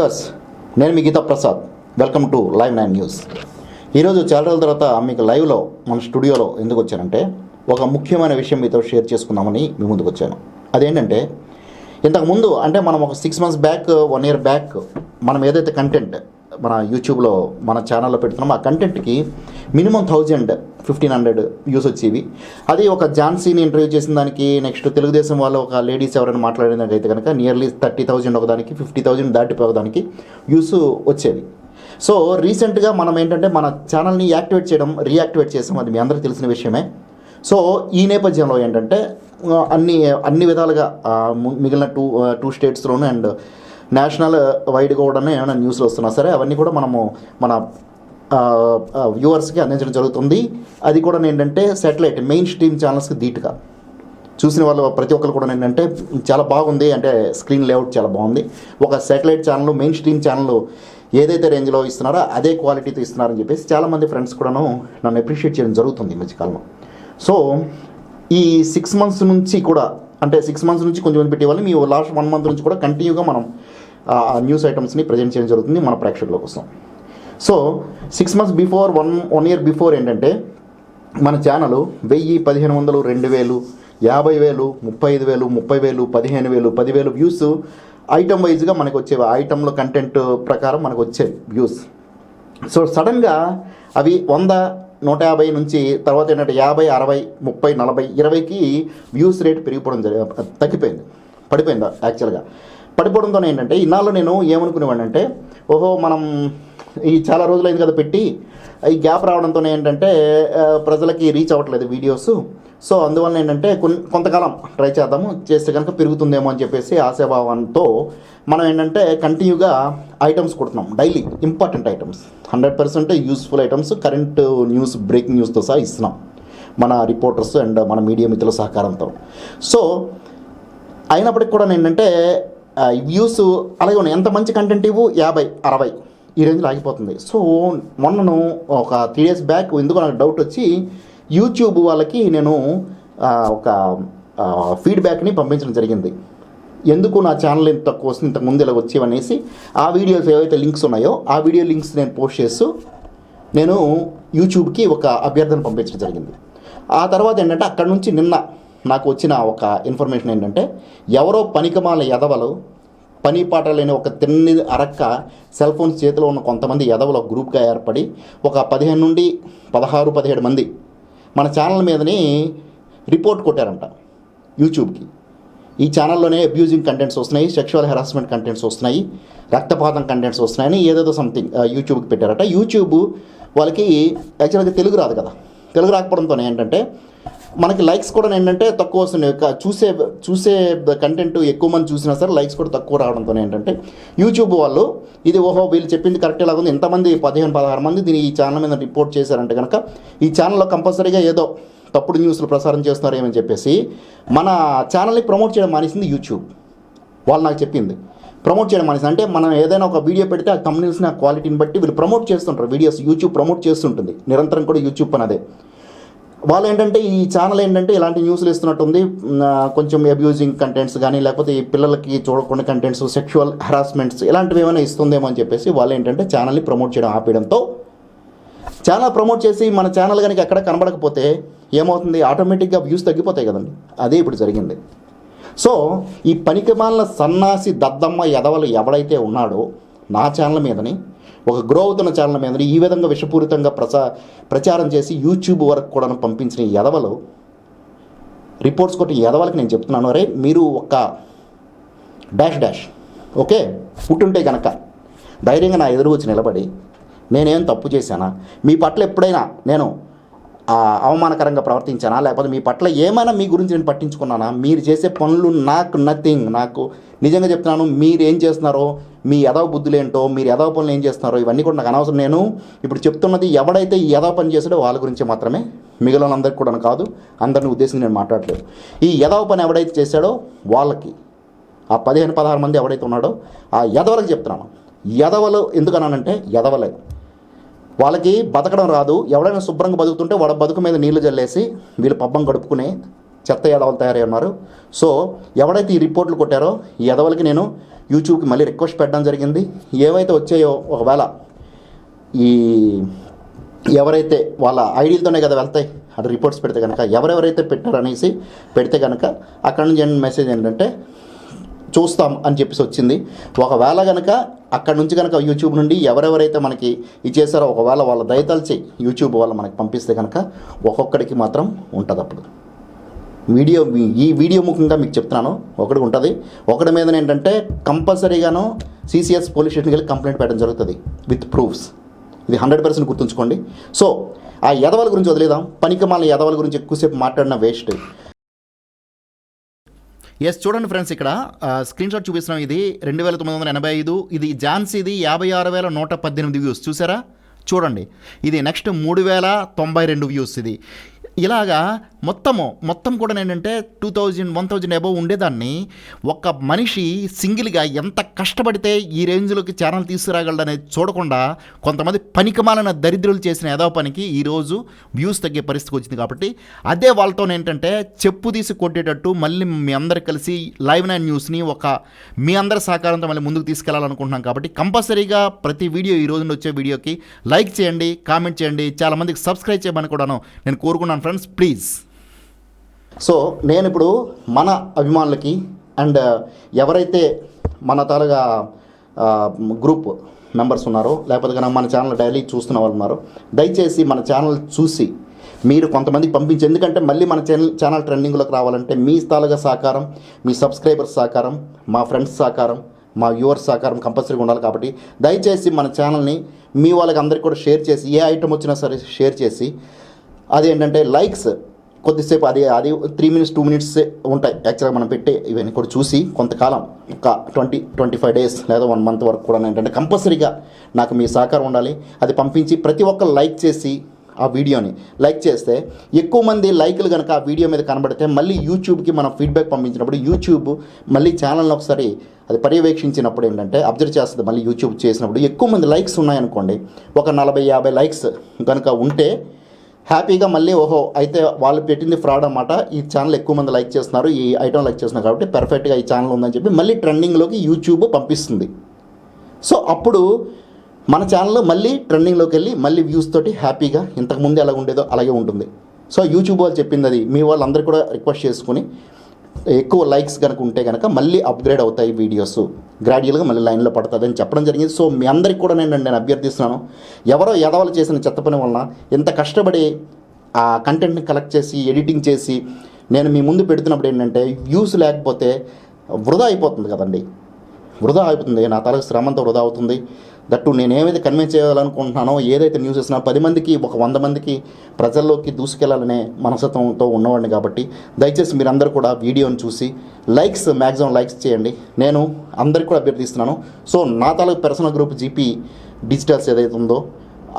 Viewers నేను మీ Geeta Prasad. Welcome to live nine news ఈరోజు చాలా రోజుల తర్వాత మీకు లైవ్లో మన స్టూడియోలో ఎందుకు వచ్చానంటే ఒక ముఖ్యమైన విషయం మీతో షేర్ చేసుకుందామని మీ ముందుకు వచ్చాను. అదేంటంటే ఇంతకుముందు అంటే మనం ఒక six months back one year back మనం ఏదైతే కంటెంట్ మన యూట్యూబ్లో మన ఛానల్లో పెడుతున్నాం. ఆ కంటెంట్కి minimum thousand fifteen hundred views వచ్చేవి. అది ఒక ఝాన్సీని ఇంటర్వ్యూ చేసిన దానికి నెక్స్ట్ తెలుగుదేశం వాళ్ళు ఒక లేడీస్ ఎవరైనా మాట్లాడినట్టయితే కనుక నియర్లీ థర్టీ థౌజండ్ ఒకదానికి ఫిఫ్టీ థౌజండ్ దాటిపోయేదానికి వ్యూస్ వచ్చేవి. సో రీసెంట్గా మనం ఏంటంటే మన ఛానల్ని యాక్టివేట్ చేయడం రీయాక్టివేట్ చేసాం అది మీ అందరికీ తెలిసిన విషయమే. సో ఈ నేపథ్యంలో ఏంటంటే అన్ని అన్ని విధాలుగా మిగిలిన టూ టూ స్టేట్స్లోనూ అండ్ నేషనల్ వైడ్గా కూడా ఏమైనా న్యూస్లు వస్తున్నా. సరే అవన్నీ కూడా మనము మన వ్యూవర్స్కి అందించడం జరుగుతుంది. అది కూడా ఏంటంటే సెటిలైట్ మెయిన్ స్ట్రీమ్ ఛానల్స్కి ధీటుగా చూసిన వాళ్ళు ప్రతి ఒక్కరు కూడా ఏంటంటే చాలా బాగుంది. అంటే స్క్రీన్ లేఅవుట్ చాలా బాగుంది. ఒక satellite channel main stream channel ఏదైతే రేంజ్లో ఇస్తున్నారో అదే క్వాలిటీతో ఇస్తున్నారని చెప్పేసి చాలామంది ఫ్రెండ్స్ కూడాను నన్ను అప్రిషియేట్ చేయడం జరుగుతుంది ఈ మధ్యకాలంలో సో ఈ సిక్స్ మంత్స్ నుంచి కూడా అంటే సిక్స్ మంత్స్ నుంచి కొంచెం పెట్టి వాళ్ళు మీ లాస్ట్ వన్ మంత్ నుంచి కూడా కంటిన్యూగా మనం న్యూస్ ఐటమ్స్ని ప్రజెంట్ చేయడం జరుగుతుంది మన ప్రేక్షకుల కోసం. So six months before one one year before ఏంటంటే మన ఛానల్ వెయ్యి పదిహేను వందలు రెండు వేలు యాభై వేలు ముప్పై ఐదు వేలు ముప్పై వేలు పదిహేను వేలు పదివేలు వ్యూస్ ఐటమ్ వైజ్గా మనకు వచ్చేవి. ఐటమ్లో కంటెంట్ ప్రకారం మనకు వచ్చే వ్యూస్ సో సడన్గా అవి వంద నూట యాభై నుంచి తర్వాత ఏంటంటే యాభై అరవై ముప్పై నలభై ఇరవైకి వ్యూస్ రేట్ పెరిగిపోవడం జరిగి తగ్గిపోయింది. పడిపోయింది యాక్చువల్గా పడిపోవడంతో ఏంటంటే ఇన్నాళ్ళు నేను ఏమనుకునేవాడిని అంటే ఓహో మనం ఈ చాలా రోజులైంది కదా పెట్టి ఈ గ్యాప్ రావడంతో ఏంటంటే ప్రజలకి రీచ్ అవ్వట్లేదు వీడియోస్. సో అందువల్ల ఏంటంటే కొంతకాలం ట్రై చేద్దాము చేస్తే కనుక పెరుగుతుందేమో అని చెప్పేసి ఆశాభావంతో మనం ఏంటంటే కంటిన్యూగా ఐటమ్స్ కొడుతున్నాం. Daily important items. Hundred percent useful items current news breaking న్యూస్తో సహా ఇస్తున్నాం. మన రిపోర్టర్స్ అండ్ మన మీడియా మిత్రుల సహకారంతో. సో అయినప్పటికి కూడా ఏంటంటే వ్యూస్ అలాగే ఉన్నాయి. ఎంత మంచి కంటెంట్ ఇవ్వు? యాభై అరవై. ఈ రేంజ్లో ఆగిపోతుంది. సో మొన్నను ఒక త్రీ డేస్ బ్యాక్ ఎందుకు నాకు డౌట్ వచ్చి యూట్యూబ్ వాళ్ళకి నేను ఒక ఫీడ్బ్యాక్ని పంపించడం జరిగింది. ఎందుకు నా ఛానల్ ఇంత తక్కువ వస్తుంది ఇంతకు ముందు ఇలా వచ్చేవనేసి ఆ వీడియోస్ ఏవైతే లింక్స్ ఉన్నాయో ఆ వీడియో లింక్స్ నేను పోస్ట్ చేస్తూ నేను యూట్యూబ్కి ఒక అభ్యర్థన పంపించడం జరిగింది. ఆ తర్వాత ఏంటంటే అక్కడ నుంచి నిన్న నాకు వచ్చిన ఒక ఇన్ఫర్మేషన్ ఏంటంటే ఎవరో పనికమాల ఎదవలు పని పాట లేని ఒక తిన్ని అరక్క సెల్ ఫోన్స్ చేతిలో ఉన్న కొంతమంది ఎదవలు గ్రూప్గా ఏర్పడి ఒక పదిహేను నుండి పదహారు పదిహేడు మంది మన ఛానల్ మీదని రిపోర్ట్ కొట్టారంట యూట్యూబ్కి ఈ ఛానల్లోనే అబ్యూజింగ్ కంటెంట్స్ వస్తున్నాయి సెక్షువల్ హెరాస్మెంట్ కంటెంట్స్ వస్తున్నాయి రక్తపాతం కంటెంట్స్ వస్తున్నాయని ఏదేదో సంథింగ్ యూట్యూబ్కి పెట్టారట. యూట్యూబ్ వాళ్ళకి యాక్చువల్గా తెలుగు రాదు కదా. తెలుగు రాకపోవడంతో ఏంటంటే మనకి లైక్స్ కూడా ఏంటంటే తక్కువ వస్తున్నాయి. చూసే చూసే కంటెంట్ ఎక్కువ మంది చూసినా సరే లైక్స్ కూడా తక్కువ రావడంతో ఏంటంటే యూట్యూబ్ వాళ్ళు ఇది ఓహో వీళ్ళు చెప్పింది కరెక్ట్ లాగా ఉంది. ఎంతమంది పదిహేను పదహారు మంది దీని ఈ ఛానల్ మీద రిపోర్ట్ చేశారంటే కనుక ఈ ఛానల్లో కంపల్సరీగా ఏదో తప్పుడు న్యూస్లు ప్రసారం చేస్తున్నారు ఏమని చెప్పేసి మన ఛానల్ని ప్రమోట్ చేయడం మానేసింది యూట్యూబ్ వాళ్ళు నాకు చెప్పింది. ప్రమోట్ చేయడం మానేసి అంటే మనం ఏదైనా ఒక వీడియో పెడితే ఆ కంపెనీస్ని ఆ క్వాలిటీని బట్టి వీళ్ళు ప్రమోట్ చేస్తుంటారు. వీడియోస్ యూట్యూబ్ ప్రమోట్ చేస్తుంటుంది. నిరంతరం కూడా యూట్యూబ్ పని అదే. వాళ్ళు ఏంటంటే ఈ ఛానల్ ఏంటంటే ఇలాంటి న్యూస్లు ఇస్తున్నట్టుంది. కొంచెం అబ్యూజింగ్ కంటెంట్స్ కానీ లేకపోతే ఈ పిల్లలకి చూడకుండా కంటెంట్స్ సెక్షువల్ హెరాస్మెంట్స్ ఇలాంటివి ఏమైనా ఇస్తుందేమో అని చెప్పేసి వాళ్ళు ఏంటంటే ఛానల్ని ప్రమోట్ చేయడం ఆపేయడంతో ఛానల్ ప్రమోట్ చేసి మన ఛానల్ కనుక ఎక్కడ కనబడకపోతే ఏమవుతుంది? ఆటోమేటిక్గా వ్యూస్ తగ్గిపోతాయి కదండి. అదే ఇప్పుడు జరిగింది. సో ఈ పనికిమాలిన సన్నాసి దద్దమ్మ ఎదవలు ఎవడైతే ఉన్నాడో నా ఛానల్ మీదని ఒక గ్రో అవుతున్న ఛానల్ మీద ఈ విధంగా విషపూరితంగా ప్రచా ప్రచారం చేసి యూట్యూబ్ వరకు కూడా పంపించిన ఎదవలు రిపోర్ట్స్ కొట్టి ఎదవలకి నేను చెప్తున్నాను అరే మీరు ఒక డాష్ డాష్ ఓకే? పుట్టుంటే కనుక ధైర్యంగా నా ఎదురు వచ్చి నిలబడి నేనేం తప్పు చేశానా? మీ పట్ల ఎప్పుడైనా నేను అవమానకరంగా ప్రవర్తించానా? లేకపోతే మీ పట్ల ఏమైనా మీ గురించి నేను పట్టించుకున్నానా? మీరు చేసే పనులు నాకు నథింగ్ నాకు నిజంగా చెప్తున్నాను మీరేం చేస్తున్నారో మీ యదవ బుద్ధులేంటో మీరు యదవ పనులు ఏం చేస్తున్నారో ఇవన్నీ కూడా నాకు అనవసరం. నేను ఇప్పుడు చెప్తున్నది ఎవడైతే ఈ యదవ పని చేసాడో వాళ్ళ గురించి మాత్రమే మిగిలిన అందరికి కూడా కాదు అందరిని ఉద్దేశించి నేను మాట్లాడలేదు ఈ యదవ పని ఎవడైతే చేశాడో వాళ్ళకి ఆ పదిహేను పదహారు మంది ఎవడైతే ఉన్నాడో ఆ యదవలకు చెప్తున్నాను. యదవలు ఎందుకన్నానంటే యదవలే వాళ్ళకి బతకడం రాదు. ఎవడైనా శుభ్రంగా బతుకుతుంటే వాడు బతుకు మీద నీళ్ళు జల్లేసి వీళ్ళు పబ్బం గడుపుకునే చెత్త ఎదవలు తయారై ఉన్నారు సో ఎవడైతే ఈ రిపోర్ట్లు కొట్టారో ఈ ఎదవలకి నేను యూట్యూబ్కి మళ్ళీ రిక్వెస్ట్ పెట్టడం జరిగింది. ఏవైతే వచ్చాయో ఒకవేళ ఈ ఎవరైతే వాళ్ళ ఐడీలతోనే కదా వెళ్తాయి అటు రిపోర్ట్స్ పెడితే కనుక ఎవరెవరైతే పెట్టారనేసి పెడితే కనుక అక్కడ నుంచి మెసేజ్ ఏంటంటే చూస్తాం అని చెప్పేసి వచ్చింది. ఒకవేళ కనుక అక్కడ నుంచి కనుక యూట్యూబ్ నుండి ఎవరెవరైతే మనకి ఇచ్చేసారో ఒకవేళ వాళ్ళ దయతలిచి యూట్యూబ్ వాళ్ళు మనకి పంపిస్తే కనుక ఒక్కొక్కడికి మాత్రం ఉంటుంది అప్పుడు వీడియో ఈ వీడియో ముఖ్యంగా మీకు చెప్తున్నాను. ఒకటి ఉంటుంది. ఒకటి మీద ఏంటంటే కంపల్సరీగాను సిసిఎస్ పోలీస్ స్టేషన్కి వెళ్ళి కంప్లైంట్ పెట్టడం జరుగుతుంది విత్ ప్రూఫ్స్. ఇది హండ్రెడ్ పర్సెంట్ గుర్తుంచుకోండి. సో ఆ ఎదవల గురించి వదిలేదాం పనికిమాల యదవల గురించి ఎక్కువసేపు మాట్లాడిన వేస్ట్. ఎస్ చూడండి ఫ్రెండ్స్ ఇక్కడ. స్క్రీన్ షాట్ చూపిస్తున్నాం ఇది. రెండు వేల తొమ్మిది వందల ఎనభై ఐదు. ఇది ఝాన్సీది యాభై ఆరు వేల నూట పద్దెనిమిది వ్యూస్ చూసారా? చూడండి. ఇది నెక్స్ట్ మూడు వేల తొంభై రెండు వ్యూస్ ఇది. ఇలాగా మొత్తము మొత్తం కూడా ఏంటంటే two thousand one thousand above ఉండేదాన్ని. ఒక మనిషి సింగిల్గా ఎంత కష్టపడితే ఈ రేంజ్లోకి ఛానల్ తీసుకురాగలడనేది చూడకుండా కొంతమంది పనికిమాలిన దరిద్రులు చేసిన ఏదో పనికి ఈరోజు వ్యూస్ తగ్గే పరిస్థితికి వచ్చింది కాబట్టి అదే వాళ్ళతో ఏంటంటే చెప్పు తీసి కొట్టేటట్టు మళ్ళీ మీ అందరు కలిసి లైవ్ నైన్ న్యూస్ని ఒక మీ అందరి సహకారంతో మళ్ళీ ముందుకు తీసుకెళ్ళాలనుకుంటున్నాం కాబట్టి కంపల్సరీగా ప్రతి వీడియో ఈ రోజు వచ్చే వీడియోకి లైక్ చేయండి కామెంట్ చేయండి చాలామందికి సబ్స్క్రైబ్ చేయమని కూడాను నేను కోరుకున్నాను ఫ్రెండ్స్ ప్లీజ్ సో నేను ఇప్పుడు మన అభిమానులకి అండ్ uh, ఎవరైతే మన తాలుగా గ్రూప్ మెంబర్స్ ఉన్నారో లేకపోతే కనుక మన ఛానల్ డైలీ చూస్తున్న వాళ్ళు ఉన్నారో దయచేసి మన ఛానల్ చూసి మీరు కొంతమందికి పంపించి ఎందుకంటే మళ్ళీ మన ఛానల్ ఛానల్ ట్రెండింగ్లోకి రావాలంటే మీ తాలుగా సహకారం మీ సబ్స్క్రైబర్స్ సహకారం మా ఫ్రెండ్స్ సహకారం మా వ్యూవర్స్ సహకారం కంపల్సరీగా ఉండాలి కాబట్టి దయచేసి మన ఛానల్ని మీ వాళ్ళకి అందరికీ కూడా షేర్ చేసి ఏ ఐటమ్ వచ్చినా సరే షేర్ చేసి అదేంటంటే లైక్స్ కొద్దిసేపు అది అది త్రీ మినిట్స్ టూ మినిట్స్ ఉంటాయి. యాక్చువల్గా మనం పెట్టే ఇవన్నీ కూడా చూసి కొంతకాలం ఒక ట్వంటీ ట్వంటీ ఫైవ్ డేస్ లేదా వన్ మంత్ వరకు కూడా ఏంటంటే కంపల్సరీగా నాకు మీ సహకారం ఉండాలి. అది పంపించి ప్రతి ఒక్కరు లైక్ చేసి ఆ వీడియోని లైక్ చేస్తే ఎక్కువ మంది లైక్లు కనుక ఆ వీడియో మీద కనబడితే మళ్ళీ యూట్యూబ్కి మనం ఫీడ్బ్యాక్ పంపించినప్పుడు యూట్యూబ్ మళ్ళీ ఛానల్ని ఒకసారి అది పర్యవేక్షించినప్పుడు ఏంటంటే అబ్జర్వ్ చేస్తుంది. మళ్ళీ యూట్యూబ్ చేసినప్పుడు ఎక్కువ మంది లైక్స్ ఉన్నాయనుకోండి ఒక నలభై యాభై లైక్స్ కనుక ఉంటే హ్యాపీగా మళ్ళీ ఓహో అయితే వాళ్ళు పెట్టింది ఫ్రాడ్ అనమాట ఈ ఛానల్ ఎక్కువ మంది లైక్ చేస్తున్నారు ఈ ఐటమ్ లైక్ చేస్తున్నారు కాబట్టి పర్ఫెక్ట్గా ఈ ఛానల్ ఉందని చెప్పి మళ్ళీ ట్రెండింగ్లోకి యూట్యూబ్ పంపిస్తుంది. సో అప్పుడు మన ఛానల్లో మళ్ళీ ట్రెండింగ్లోకి వెళ్ళి మళ్ళీ వ్యూస్ తోటి హ్యాపీగా ఇంతకుముందు ఎలా ఉండేదో అలాగే ఉంటుంది. సో యూట్యూబ్ వాళ్ళు చెప్పింది అది. మీ వాళ్ళందరూ కూడా రిక్వెస్ట్ చేసుకుని ఎక్కువ లైక్స్ కనుక ఉంటే కనుక మళ్ళీ అప్గ్రేడ్ అవుతాయి వీడియోస్ గ్రాడ్యువల్గా మళ్ళీ లైన్లో పడుతుంది అని చెప్పడం జరిగింది. సో మీ అందరికి కూడా నేను నేను అభ్యర్థిస్తున్నాను. ఎవరో ఎదవలు చేసిన చెత్త పని వలన ఎంత కష్టపడి ఆ కంటెంట్ని కలెక్ట్ చేసి ఎడిటింగ్ చేసి నేను మీ ముందు పెడుతున్నప్పుడు ఏంటంటే వ్యూస్ లేకపోతే వృధా అయిపోతుంది కదండి. వృధా అయిపోతుంది. నా తలకు శ్రమంతా వృధా అవుతుంది. దట్టు నేను ఏమైతే కన్విన్స్ చేయాలనుకుంటున్నానో ఏదైతే న్యూస్ ఇస్తున్నా పది మందికి ఒక వంద మందికి ప్రజల్లోకి దూసుకెళ్ళాలనే మనస్తత్వంతో ఉన్నవాడిని కాబట్టి దయచేసి మీరందరూ కూడా వీడియోని చూసి లైక్స్ మ్యాక్సిమం లైక్స్ చేయండి. నేను అందరికి కూడా అభ్యర్థిస్తున్నాను సో నా తాలూకు పర్సనల్ గ్రూప్ జీపీ డిజిటల్స్ ఏదైతే ఉందో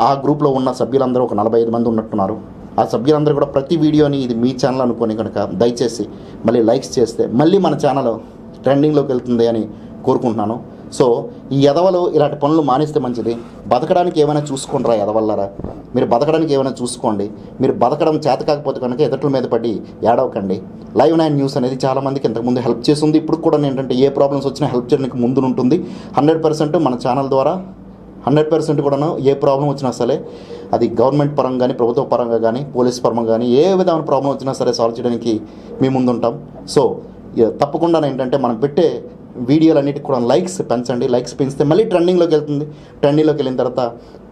ఆ గ్రూప్లో ఉన్న సభ్యులందరూ ఒక నలభై ఐదు మంది ఉన్నట్టున్నారు. ఆ సభ్యులందరూ కూడా ప్రతి వీడియోని ఇది మీ ఛానల్ అనుకొని కనుక దయచేసి మళ్ళీ లైక్స్ చేస్తే మళ్ళీ మన ఛానల్ ట్రెండింగ్లోకి వెళ్తుంది అని కోరుకుంటున్నాను. సో ఈ ఎదవలు ఇలాంటి పనులు మానేస్తే మంచిది. బతకడానికి ఏమైనా చూసుకోండిరా ఎదవల్లారా మీరు బతకడానికి ఏమైనా చూసుకోండి. మీరు బతకడం చేత కాకపోతే కనుక ఎదుట్ల మీద పడి ఏడవకండి. లైవ్ నైన్ న్యూస్ అనేది చాలామందికి ఇంతకుముందు హెల్ప్ చేస్తుంది. ఇప్పుడు కూడా ఏంటంటే ఏ ప్రాబ్లమ్స్ వచ్చినా హెల్ప్ చేయడానికి ముందు ఉంటుంది. హండ్రెడ్ పర్సెంట్ మన ఛానల్ ద్వారా హండ్రెడ్ పర్సెంట్ కూడాను ఏ ప్రాబ్లం వచ్చినా సరే అది గవర్నమెంట్ పరంగా కానీ ప్రభుత్వ పరంగా కానీ పోలీస్ పరంగా కానీ ఏ విధమైన ప్రాబ్లం వచ్చినా సరే సాల్వ్ చేయడానికి మేము ముందుంటాం. సో తప్పకుండా ఏంటంటే మనం పెట్టే వీడియోలన్నిటికి కూడా లైక్స్ పెంచండి. లైక్స్ పెంచితే మళ్ళీ ట్రెండింగ్లోకి వెళ్తుంది. ట్రెండింగ్లోకి వెళ్ళిన తర్వాత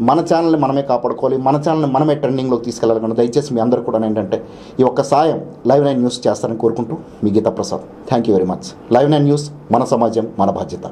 మన ఛానల్ని మనమే కాపాడుకోవాలి. మన ఛానల్ని మనమే ట్రెండింగ్లోకి తీసుకెళ్ళాలి కనుక దయచేసి మీ అందరూ కూడా ఏంటంటే ఈ ఒక్క సాయం లైవ్ నైన్ న్యూస్ చేస్తారని కోరుకుంటూ మీ Geeta Prasad thank you very much live nine news మన సమాజం మన బాధ్యత.